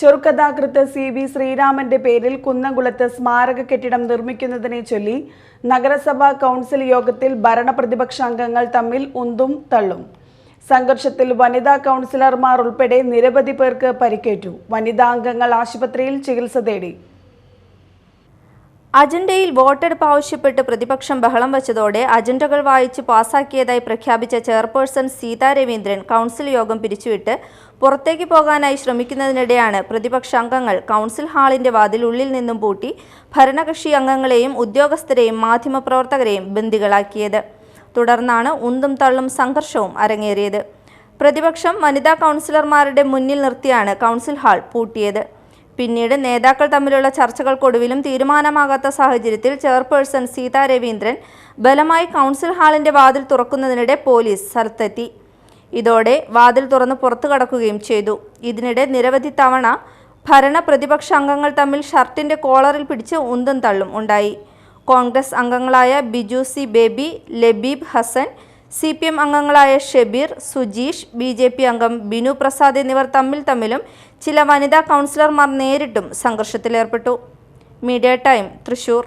ചെറുകഥാകൃത്ത് C V ശ്രീരാമന്റെ പേരിൽ കുന്നംകുളത്ത് സ്മാരക കെട്ടിടം നിർമ്മിക്കുന്നതിനെ ചൊല്ലി നഗരസഭാ കൗൺസിൽ യോഗത്തിൽ ഭരണപ്രതിപക്ഷ അംഗങ്ങൾ തമ്മിൽ ഉന്തും തള്ളും. സംഘർഷത്തിൽ വനിതാ കൗൺസിലർമാർ ഉൾപ്പെടെ നിരവധി പേർക്ക് പരിക്കേറ്റു. വനിതാ അംഗങ്ങൾ ആശുപത്രിയിൽ ചികിത്സ തേടി. അജണ്ടയിൽ വോട്ടെടുപ്പ് ആവശ്യപ്പെട്ട് പ്രതിപക്ഷം ബഹളം വച്ചതോടെ അജണ്ടകൾ വായിച്ച് പാസാക്കിയതായി പ്രഖ്യാപിച്ച ചെയർപേഴ്സൺ സീതാ രവീന്ദ്രൻ കൗൺസിൽ യോഗം പിരിച്ചുവിട്ട് പുറത്തേക്ക് പോകാനായി ശ്രമിക്കുന്നതിനിടെയാണ് പ്രതിപക്ഷ അംഗങ്ങൾ കൗൺസിൽ ഹാളിന്റെ വാതിൽ ഉള്ളിൽ നിന്നും പൂട്ടി ഭരണകക്ഷി അംഗങ്ങളെയും ഉദ്യോഗസ്ഥരെയും മാധ്യമപ്രവർത്തകരെയും ബന്ദികളാക്കിയത്. തുടർന്നാണ് ഉന്തും തള്ളും സംഘർഷവും അരങ്ങേറിയത്. പ്രതിപക്ഷം വനിതാ കൗൺസിലർമാരുടെ മുന്നിൽ നിർത്തിയാണ് കൗൺസിൽ ഹാൾ പൂട്ടിയത്. പിന്നീട് നേതാക്കൾ തമ്മിലുള്ള ചർച്ചകൾക്കൊടുവിലും തീരുമാനമാകാത്ത സാഹചര്യത്തിൽ ചെയർപേഴ്സൺ സീതാ രവീന്ദ്രൻ ബലമായി കൗൺസിൽ ഹാളിന്റെ വാതിൽ തുറക്കുന്നതിനിടെ പോലീസ് സ്ഥലത്തെത്തി. ഇതോടെ വാതിൽ തുറന്ന് പുറത്തു കടക്കുകയും ചെയ്തു. ഇതിനിടെ നിരവധി തവണ ഭരണ പ്രതിപക്ഷ അംഗങ്ങൾ തമ്മിൽ ഷർട്ടിന്റെ കോളറിൽ പിടിച്ച് ഉന്തും തള്ളും ഉണ്ടായി. കോൺഗ്രസ് അംഗങ്ങളായ Biju C Baby Labeeb Hassan C P M അംഗങ്ങളായ Shebeer Sujeesh B J P അംഗം ബിനു പ്രസാദ് എന്നിവർ തമ്മിൽ തമ്മിലും ചില വനിതാ കൗൺസിലർമാർ നേരിട്ടും സംഘർഷത്തിലേർപ്പെട്ടു. Media time Thrissur.